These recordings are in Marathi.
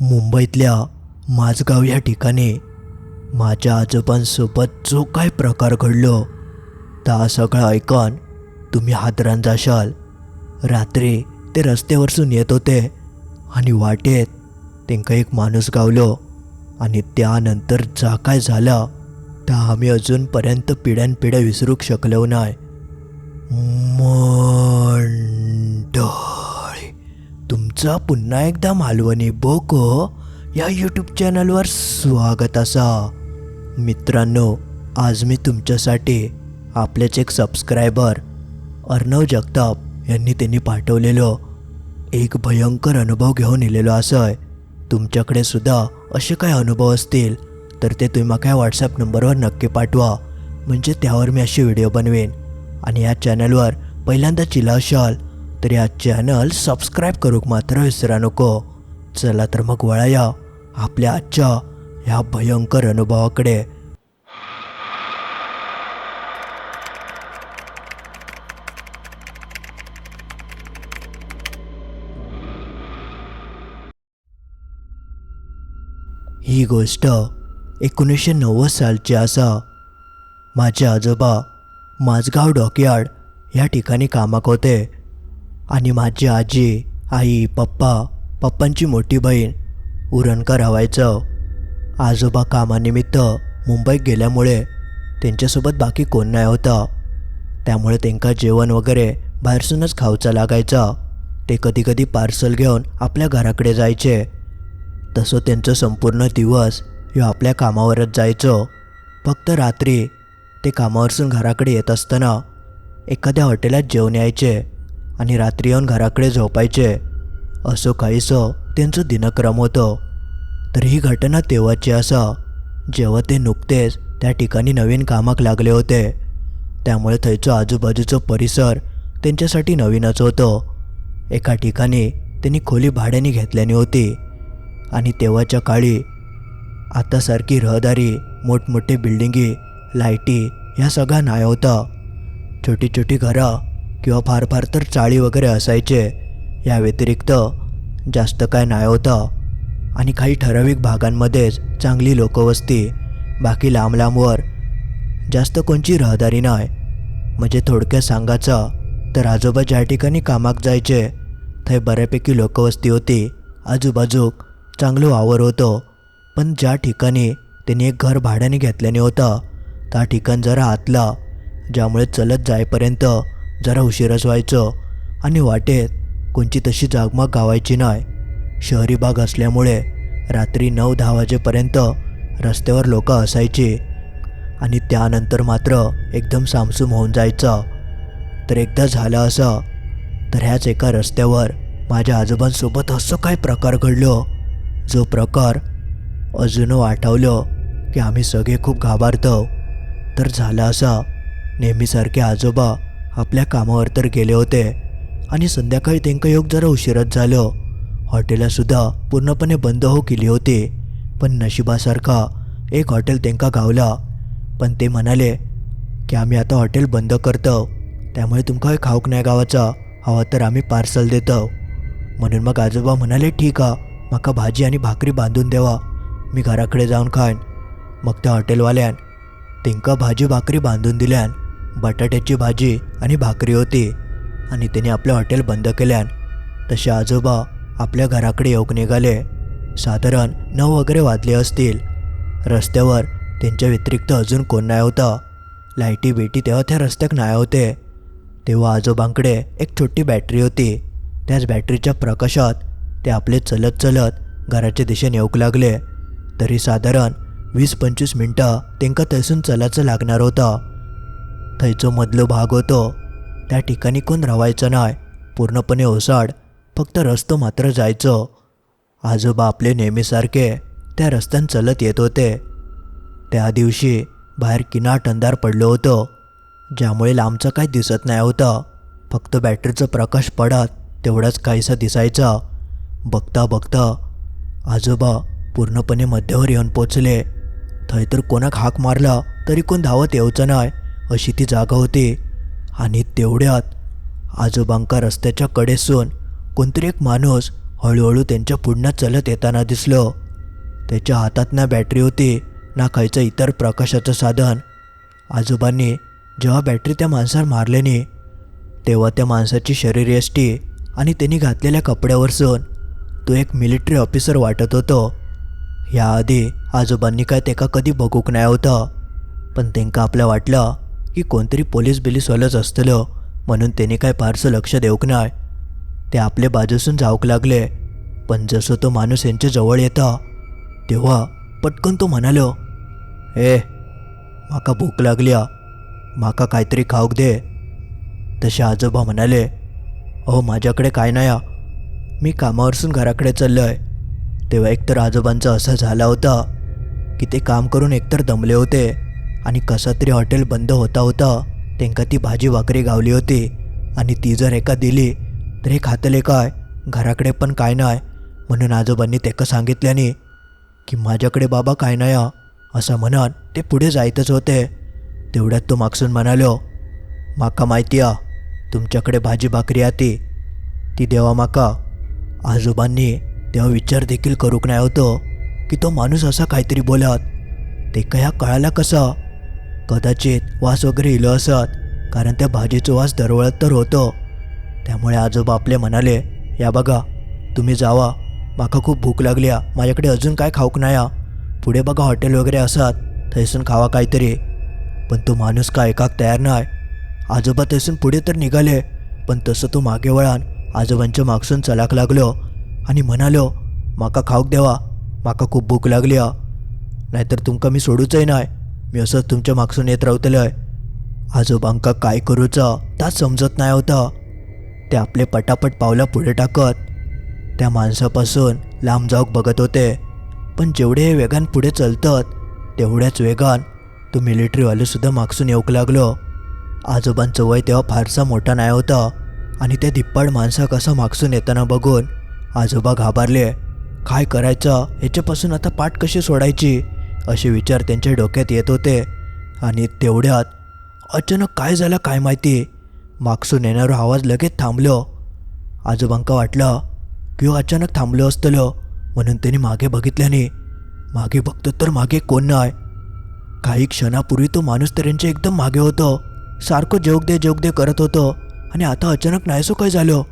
मुंबईतल्या माझगाव या ठिकाणी माझ्या आजोबांसोबत जो काय प्रकार घडलो ता सगळं ऐकून तुम्ही हादरान जाशाल. रात्री ते रस्त्यावरसून येत होते आणि वाटेत तेंका एक माणूस गावलो आणि त्यानंतर जा काय झालं ता आम्ही अजूनपर्यंत पिढ्यानपिढ्या विसरूक शकलो नाही मंड तुमचा पुन्हा एकदा मालवणी बोको या यूट्यूब चॅनलवर स्वागत असा. मित्रांनो आज मी तुमच्यासाठी आपलेच एक सबस्क्रायबर अर्णव जगताप यांनी त्यांनी पाठवलेलं एक भयंकर अनुभव घेऊन इलेलो असं तुमच्याकडे सुद्धा असे काय अनुभव असतील तर ते तुम्ही काय व्हॉट्सअप नंबरवर नक्की पाठवा. म्हणजे त्यावर मी असे व्हिडिओ बनवेन. आणि या चॅनलवर पहिल्यांदा चिला असाल तर या चॅनल सबस्क्राईब करूक मात्र विसरा नको. चला तर मग वळाया आपल्या आजच्या ह्या भयंकर अनुभवाकडे. ही गोष्ट एकोणीसशे नव्वद सालची असा. माझे आजोबा माझगाव डॉकयार्ड या ठिकाणी कामाक होते. आणि माझी आजी आई पप्पा पप्पांची मोठी बहीण उरणकर हवायचं. आजोबा कामानिमित्त मुंबईत गेल्यामुळे त्यांच्यासोबत बाकी कोण नाही होतं. त्यामुळे त्यांका जेवण वगैरे बाहेरसूनच खाऊचा लागायचा. ते कधी कधी पार्सल घेऊन आपल्या घराकडे जायचे. तसं त्यांचं संपूर्ण दिवस ह्यो आपल्या कामावरच जायचो. फक्त रात्री ते कामावरसून घराकडे येत असताना एखाद्या हॉटेलात जेवण यायचे. आणि रात्री येऊन घराकडे झोपायचे. असं काहीसं त्यांचं दिनक्रम होतं. तर ही घटना तेव्हाची असा जेव्हा ते नुकतेच त्या ठिकाणी नवीन कामाक लागले होते. त्यामुळे थंयचं आजूबाजूचं परिसर त्यांच्यासाठी नवीनच होतं. एका ठिकाणी त्यांनी खोली भाड्याने घेतल्याने होती. आणि तेव्हाच्या काळी आतासारखी रहदारी मोठमोठे बिल्डिंगी लाईटी ह्या सगळ्या नाही होता. छोटी छोटी घरं किंवा फार फार तर चाळी वगैरे असायचे. या व्यतिरिक्त जास्त काय नाही होतं. आणि काही ठराविक भागांमध्येच चांगली लोकवस्ती बाकी लांब लांबवर जास्त कोणची रहदारी नाही. म्हणजे थोडक्यात सांगायचं तर आजोबा ज्या ठिकाणी कामाक जायचे थंय बऱ्यापैकी लोकवस्ती होती. आजूबाजूक चांगलं वावर होतं. पण ज्या ठिकाणी त्यांनी एक घर भाड्याने घेतल्याने होतं त्या ठिकाण जरा आतला ज्यामुळे चलत जाईपर्यंत जरा उशीरच व्हायचं आणि वाटेत कोणची तशी जागमग गावायची नाही. शहरी भाग असल्यामुळे रात्री नऊ दहा वाजेपर्यंत रस्त्यावर लोक असायची आणि त्यानंतर मात्र एकदम सामसूम होऊन जायचं. तर एकदा झालं असं तर ह्याच एका रस्त्यावर माझ्या आजोबांसोबत असं काय प्रकार घडलो? जो प्रकार अजून आठवलं की आम्ही सगळे खूप घाबरतो. तर झालं असा नेहमीसारखे आजोबा आपल्या कामावर तर गेले होते. आणि संध्याकाळी त्यांका योग जरा उशिरात झालं. हॉटेलासुद्धा पूर्णपणे बंद हो केली होती. पण नशिबासारखा एक हॉटेल त्यांका गावला. पण ते म्हणाले की आम्ही आता हॉटेल बंद करतो. त्यामुळे तुमका खाऊक नाही गावाचा. हवा तर आम्ही पार्सल देतो. म्हणून मग आजोबा म्हणाले ठीक आहे माका भाजी आणि भाकरी बांधून देवा. मी घराकडे जाऊन खाईन. मग त्या हॉटेलवाल्यान तेंका भाजी भाकरी बांधून दिल्यान बटाट्याची भाजी आणि भाकरी होती. आणि त्याने आपलं हॉटेल बंद केल्यान तसे आजोबा आपल्या घराकडे येऊक निघाले. साधारण नऊ वगैरे वाजले असतील. रस्त्यावर त्यांच्या व्यतिरिक्त अजून कोण नाही होता. लाईटी बेटी तेव्हा त्या रस्त्यात नाही होते. तेव्हा आजोबांकडे एक छोटी बॅटरी होती. त्याच बॅटरीच्या प्रकाशात ते आपले चलत चलत घराच्या दिशेने येऊक लागले. तरी साधारण वीस पंचवीस मिनटं त्यांका थंयसून चलायचं लागणार होता. थंयचो मधलो भाग होतो. त्या ठिकाणी कोण रावायचं नाही. पूर्णपणे ओसाड फक्त रस्तो मात्र जायचं. आजोबा आपले नेहमीसारखे त्या रस्त्यानं चलत येत होते. त्या दिवशी बाहेर किनाट अंधार पडलं होतं ज्यामुळे लांबचं काही दिसत नाही होतं. फक्त बॅटरीचं प्रकाश पडत तेवढाच काहीसा दिसायचा. बघता बघता आजोबा पूर्णपणे मध्यावर येऊन पोचले. थंय तर कोणाक हाक मारला तरी कोण धावत येऊचं नाही. अशी ती जागा होती. आणि तेवढ्यात आजोबांका रस्त्याच्या कडेसून कोणतरी एक माणूस हळूहळू त्यांच्या पुढनं चलत येताना दिसलो. त्याच्या हातात ना बॅटरी होती ना खायचं इतर प्रकाशाचं साधन. आजोबांनी जेव्हा बॅटरी त्या माणसावर मारल्याने तेव्हा त्या माणसाची शरीरयष्टी आणि त्यांनी घातलेल्या कपड्यावरसून तो एक मिलिटरी ऑफिसर वाटत होतो. याआधी आजोबांनी काय तेका कधी बघूक नाही होतं पण तेंका आपल्या वाटलं की कोणतरी पोलीस बिलीसवालंच असतलं म्हणून त्याने काय फारसं लक्ष देऊक नाही ते आपल्या बाजूसून जाऊक लागले. पण जसं तो माणूस यांच्या जवळ येता तेव्हा पटकन तो म्हणालो ए माका भूक लागली माका काहीतरी खाऊक दे. तसे आजोबा म्हणाले अहो माझ्याकडे काय नाही मी कामावरसून घराकडे चाललो आहे तेव्हा एकतर आजोबांचं असं झाला होता की ते काम करून एकतर दमले होते. आणि कसं तरी हॉटेल बंद होता होता त्यांका ती भाजी भाकरी गावली होती. आणि ती जर एका दिली तर हे खातले काय? घराकडे पण काय नाही म्हणून आजोबांनी तेका सांगितल्याने की माझ्याकडे बाबा काय नाही हा. असं म्हणत ते पुढे जायतच होते. तेवढ्यात तो मागसून म्हणालो माका माहिती आ तुमच्याकडे भाजी भाकरी आती. ती देवा माका. आजोबांनी तेव्हा विचार देखील करूक नाही होतो की तो माणूस असा काहीतरी बोलत. ते कया कळाला कसा? कदाचित वास वगैरे इलो असत कारण त्या भाजीचा वास दरवळत तर होतो. त्यामुळे आजोबा आपले म्हणाले या बघा तुम्ही जावा. माका खूप भूक लागली आ. माझ्याकडे अजून काय खाऊक नाही पुढे बघा हॉटेल वगैरे असत थैसून खावा काहीतरी. पण तो माणूस का ऐकाक तयार नाही आजोबा थैसून पुढे तर निघाले पण तसं तो मागे वळान आजोबांच्या मागसून चलाक लागलो आणि म्हणालो माका खाऊक देवा. माका खूप भूक लागली आ नाहीतर तुमका मी सोडूचही नाही मी असंच तुमच्या मागसून येत रावतलोय. आजोबांका काय करूचा ताच समजत नाही होता. ते आपले पटापट पावलं पुढे टाकत त्या माणसापासून लांब जाऊक बघत होते. पण जेवढे हे वेगान पुढे चलतात तेवढ्याच वेगान तो मिलिटरीवालेसुद्धा मागसून येऊक लागलो. आजोबांचं वय तेव्हा फारसा मोठा नाही होता आणि त्या धिप्पाड माणसा कसा मागसून येताना बघून आजोबा घाबरले. काय करायचं? याच्यापासून आता पाठ कशी सोडायची? असे विचार त्यांच्या डोक्यात येत होते. आणि तेवढ्यात अचानक काय झालं काय माहिती? मागसून येणारा आवाज लगेच थांबलो. आजोबांका वाटलं की हो अचानक थांबलो असतलो म्हणून त्यांनी मागे बघितल्याने मागे बघतो तर मागे कोण नाही? काही क्षणापूर्वी तो माणूस तर यांच्या एकदम मागे होतो. सारखं जोग दे जोग दे करत होतो. आणि आता अचानक नाहीसो काय झालं?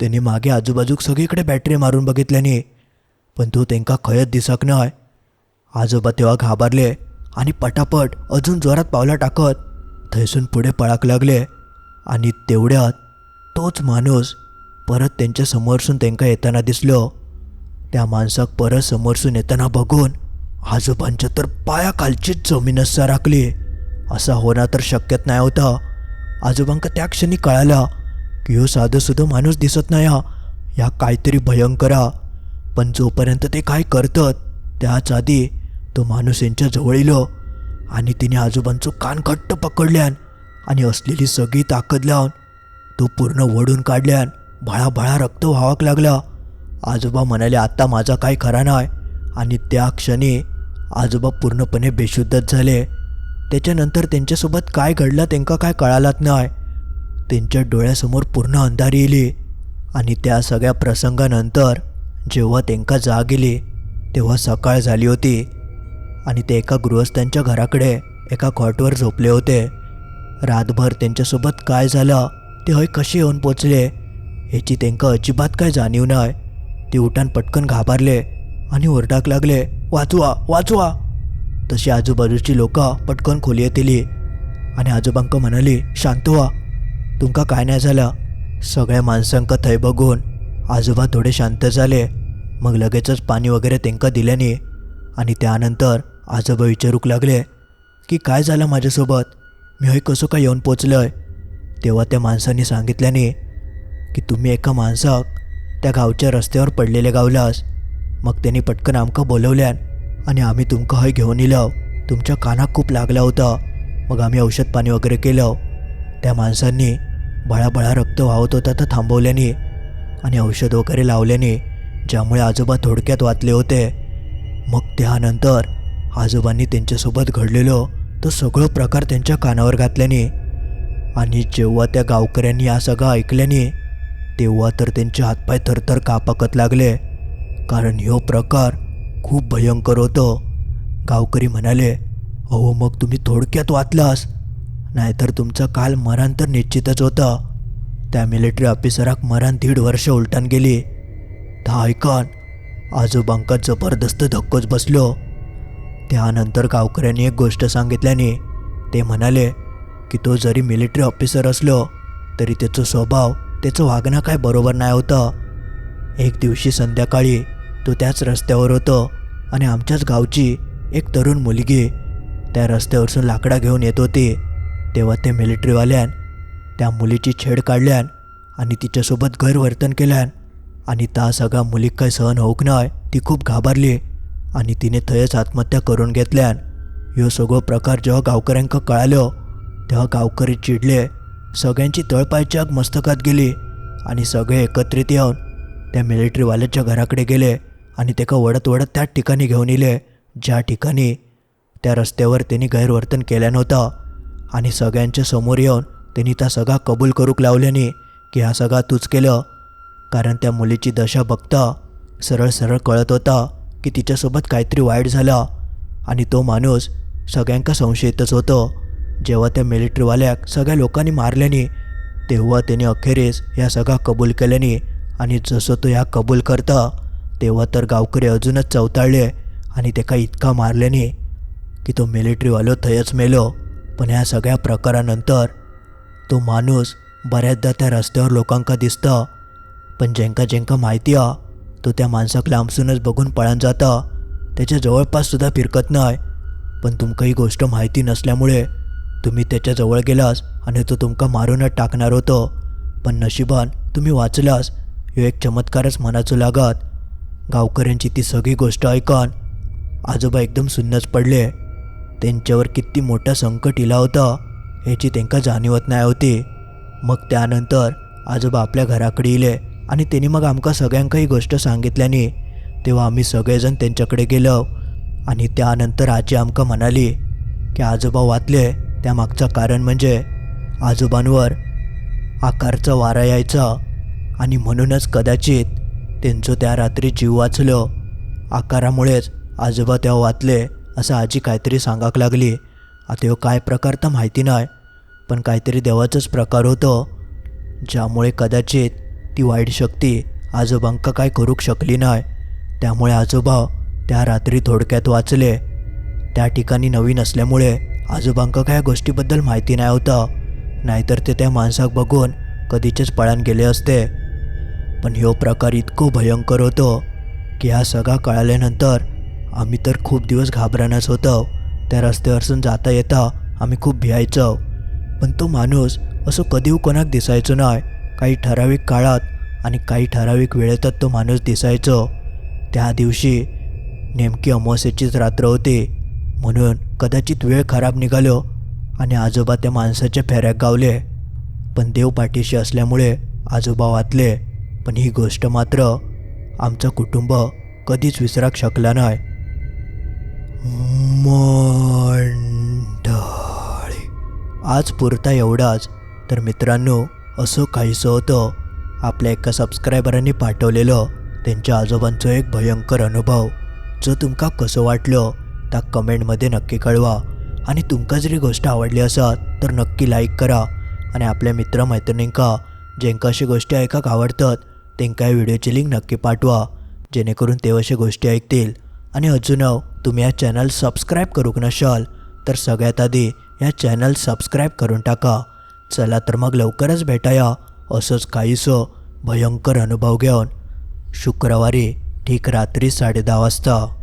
त्यांनी मागे आजूबाजूक सगळीकडे बॅटरी मारून बघितल्याने. पण तो त्यांका खयत दिसक नाही. आजोबा तेव्हा घाबरले आणि पटापट अजून जोरात पावला टाकत थैसून पुढे पळाक लागले. आणि तेवढ्यात तोच माणूस परत त्यांच्या समोरसून त्यांका येताना दिसलो. त्या माणसाक परत समोरसून येताना बघून आजोबांच्या तर पायाखालचीच जमीनच राखली असा होणं तर शक्यत नाही होता. आजोबांका त्या क्षणी कळालं की हो साधं सुद्धा माणूस दिसत नाही हा या काहीतरी भयंकरा. पण जोपर्यंत ते काय करतात त्याच आधी तो माणूस यांच्या जवळ इलो आणि तिने आजोबांचं कान घट्ट पकडल्यान आणि असलेली सगळी ताकद लावून तो पूर्ण वडून काढल्यान भळाभळा रक्त व्हावाक लागला. आजोबा म्हणाले आत्ता माझा काय खरा नाही आणि त्या क्षणी आजोबा पूर्णपणे बेशुद्धच झाले. त्याच्यानंतर त्यांच्यासोबत काय घडलं त्यांका काय कळालाच नाही त्यांच्या डोळ्यासमोर पूर्ण अंधारी येली. आणि त्या सगळ्या प्रसंगानंतर जेव्हा त्यांका जाग गेली तेव्हा सकाळ झाली होती. आणि ते एका गृहस्थांच्या घराकडे एका कॉटवर झोपले होते. रातभर त्यांच्यासोबत काय झालं ते हय कसे येऊन पोचले ह्याची त्यांका अजिबात काय जाणीव नाही. ते उठान पटकन घाबरले आणि ओरडाक लागले वाचवा वाचवा. तशी आजूबाजूची लोक पटकन खोलयेत येली आणि आजोबांक म्हणाली शांत व्हा तुमका काय नाही झालं. सगळ्या माणसांक थंय बघून आजोबा थोडे शांत झाले. मग लगेचच पाणी वगैरे तेंका दिल्याने आणि त्यानंतर आजोबा विचारूक लागले की काय झालं माझ्यासोबत? मी हय कसं काय येऊन पोचलं आहे तेव्हा त्या माणसाने सांगितल्याने की तुम्ही एका माणसाक त्या गावच्या रस्त्यावर पडलेले गावलास. मग त्यांनी पटकन आमकं बोलवल्यान आणि आम्ही तुमकं हय घेऊन इलो तुमच्या कानाक खूप लागला होता. मग आम्ही औषध पाणी वगैरे केलं. त्या माणसांनी बळाबळा रक्त वाहत होता तर थांबवल्याने आणि औषध वगैरे लावल्याने ज्यामुळे आजोबा थोडक्यात वाचले होते. मग त्यानंतर आजोबांनी त्यांच्यासोबत घडलेलं तो सगळं प्रकार त्यांच्या कानावर घातल्याने आणि जेव्हा त्या गावकऱ्यांनी हा सगळं ऐकल्याने तेव्हा तर त्यांचे हातपाय थरथर कापाकत लागले. कारण ह्यो प्रकार खूप भयंकर होतो. गावकरी म्हणाले अहो मग तुम्ही थोडक्यात वाचलास? नाहीतर तुमचा काल मरण तर निश्चितच होता. त्या मिलिटरी ऑफिसराक मरण दीड वर्ष उलटून गेली. था ऐकन आजोबांका जबरदस्त धक्कोच बसलो. त्यानंतर गावकऱ्यांनी एक गोष्ट सांगितल्याने ते म्हणाले की तो जरी मिलिटरी ऑफिसर असलो तरी त्याचं स्वभाव त्याचं वागणं काय बरोबर नाही होतं. एक दिवशी संध्याकाळी तो त्याच रस्त्यावर होतो आणि आमच्याच गावची एक तरुण मुलगी त्या रस्त्यावरसून लाकडा घेऊन येत होती. तेव्हा ते मिलिटरीवाल्यान त्या मुलीची छेड काढल्यान आणि तिच्यासोबत गैरवर्तन केल्यान आणि त्या सगळ्या मुलीक काय सहन होऊक नाही ती खूप घाबरली. आणि तिने थंयच आत्महत्या करून घेतल्यान ह्यो सगळो प्रकार जेव्हा गावकऱ्यांक कळाल्यो तेव्हा गावकरी चिडले. सगळ्यांची तळपाय आग मस्तकात गेली आणि सगळे एकत्रित येऊन त्या मिलिटरीवाल्याच्या घराकडे गेले आणि त्याका वडत वडत त्याच ठिकाणी घेऊन येले ज्या ठिकाणी त्या रस्त्यावर त्यांनी गैरवर्तन केलं नव्हतं. आणि सगळ्यांच्या समोर येऊन त्यांनी त्या सगळा कबूल करूक लावल्याने की हा सगळा तूच केलं कारण त्या मुलीची दशा बघता सरळ सरळ कळत होता. की तिच्यासोबत काहीतरी वाईट झालं. आणि तो माणूस सगळ्यांका संशयितच होतो. जेव्हा त्या मिलिटरीवाल्याक सगळ्या लोकांनी मारल्याने तेव्हा त्याने अखेरीस ह्या सगळा कबूल केल्याने आणि जसं तो ह्या कबूल करता तेव्हा तर गावकरी अजूनच चवताळले आणि त्याका इतका मारल्याने की तो मिलिटरीवालो थयच मेलो. पण ह्या सगळ्या प्रकारानंतर तो माणूस बऱ्याचदा त्या रस्त्यावर लोकांका दिसता. पण ज्यांका ज्यांका माहिती आहे तो त्या माणसाक लांबसूनच बघून पळून जाता. त्याच्या जवळपास सुद्धा फिरकत नाही. पण तुमका ही गोष्ट माहिती नसल्यामुळे तुम्ही त्याच्याजवळ गेलास आणि तो तुमका मारूनच टाकणार होतो. पण नशिबान तुम्ही वाचलास. ह्यो एक चमत्कारच मनाचो लागत. गावकऱ्यांची ती सगळी गोष्ट ऐकन आजोबा एकदम सुन्नच पडले. त्यांच्यावर किती मोठा संकट इला होता ह्याची त्यांका जाणीवत नाही होती. मग त्यानंतर आजोबा आपल्या घराकडे इले. आणि त्यांनी मग आमका सगळ्यांका ही गोष्ट सांगितल्याने तेव्हा आम्ही सगळेजण त्यांच्याकडे गेलो आणि त्यानंतर आजी आमका म्हणाली की आजोबा वाचले त्यामागचं कारण म्हणजे आजोबांवर आकारचा वारा यायचा आणि म्हणूनच कदाचित त्यांचं त्या रात्री जीव वाचलं. आकारामुळेच आजोबा तेव्हा वाचले असं आजी काहीतरी सांगाक लागली. आता हो काय प्रकार तर माहिती नाही पण काहीतरी देवाचाच प्रकार होतो ज्यामुळे कदाचित ती वाईट शक्ती आजोबांका काय करूक शकली नाही. त्यामुळे आजोबा त्या रात्री थोडक्यात वाचले. त्या ठिकाणी नवीन असल्यामुळे आजोबांका काय गोष्टीबद्दल माहिती नाही होतं. नाहीतर ते त्या माणसाक बघून कधीचेच पळान गेले असते. पण ह्यो प्रकार इतको भयंकर होतो की हा सगळा कळाल्यानंतर आम्ही तर खूप दिवस घाबरानच होतो. त्या रस्त्यावरसून जाता येता आम्ही खूप भियायचो. पण तो माणूस असं कधी कोणाक दिसायचो नाही. काही ठराविक काळात आणि काही ठराविक वेळेतच तो माणूस दिसायचो. त्या दिवशी नेमकी अमावस्येचीच रात्र होती. म्हणून कदाचित वेळ खराब निघालो आणि आजोबा त्या माणसाच्या फेऱ्यात गावले. पण देव पाठीशी असल्यामुळे आजोबा वाचले. पण ही गोष्ट मात्र आमचं कुटुंब कधीच विसराक शकला नाही. मंडळी आज पुरता एवढाच. तर मित्रांनो असं काहीसं होतं. आपल्या एका सबस्क्रायबरांनी पाठवलेलं त्यांच्या आजोबांचं एक भयंकर अनुभव. जो तुमका कसं वाटलं त्या कमेंटमध्ये नक्की कळवा. आणि तुमका जरी गोष्ट आवडली असा तर नक्की लाईक करा. आणि आपल्या मित्रमैत्रिणींका ज्यांका अशी गोष्टी ऐकाक आवडतात त्यांका या व्हिडिओची लिंक नक्की पाठवा. जेणेकरून ते अशा गोष्टी ऐकतील. आणि अजून तुम्ही या चॅनल सबस्क्राईब करूक नशाल तर सगळ्यात आधी या चॅनल सबस्क्राईब करून टाका. चला तर मग लवकरच भेटाया असंच काहीसं भयंकर अनुभव घेऊन. शुक्रवारी ठीक रात्री साडेदहा वाजता.